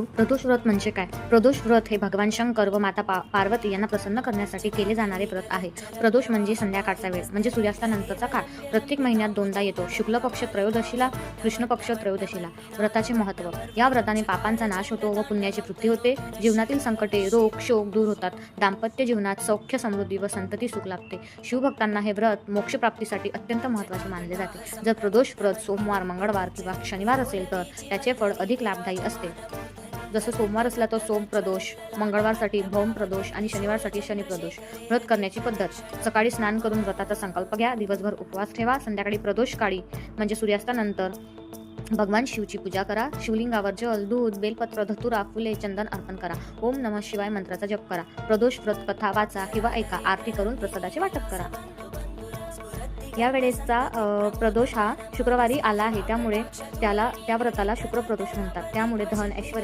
प्रदोष व्रत म्हणजे काय? प्रदोष व्रत हे भगवान शंकर व माता पा पार्वती यांना प्रसन्न करण्यासाठी केले जाणारे व्रत आहे. प्रदोष म्हणजे संध्याकाळचा वेळ म्हणजे सूर्यास्तानंतरचा काळ. प्रत्येक महिन्यात दोनदा येतो. शुक्ल पक्ष त्रयोदशीला कृष्ण पक्ष त्रयोदशीला. व्रताचे महत्त्व. या व्रताने पापांचा नाश होतो व पुण्याची वृद्धी होते. जीवनातील संकटे रोग शोक दूर होतात. दाम्पत्य जीवनात सौख्य समृद्धी व संतती सुख लाभते. शिवभक्तांना हे व्रत मोक्षप्राप्तीसाठी अत्यंत महत्त्वाचे मानले जाते. जर प्रदोष व्रत सोमवार मंगळवार किंवा शनिवार असेल तर त्याचे फळ अधिक लाभदायी असते. जसं सोमवार असला तर सोम प्रदोष मंगळवारसाठी भौम प्रदोष आणि शनिवारसाठी शनी प्रदोष. व्रत करण्याची पद्धत. सकाळी स्नान करून व्रताचा संकल्प घ्या. दिवसभर उपवास ठेवा. संध्याकाळी प्रदोष काळी म्हणजे सूर्यास्तानंतर भगवान शिवची पूजा करा. शिवलिंगावर जल दूध बेलपत्र धतुरा फुले चंदन अर्पण करा. ओम नमः शिवाय मंत्राचा जप करा. प्रदोष व्रत कथा वाचा किंवा ऐका. आरती करून प्रसादाचे वाटप करा. या वेळेसचा प्रदोष हा शुक्रवारी आला आहे. त्यामुळे त्याला त्या व्रताला शुक्र प्रदोष म्हणतात. त्यामुळे धन ऐश्वर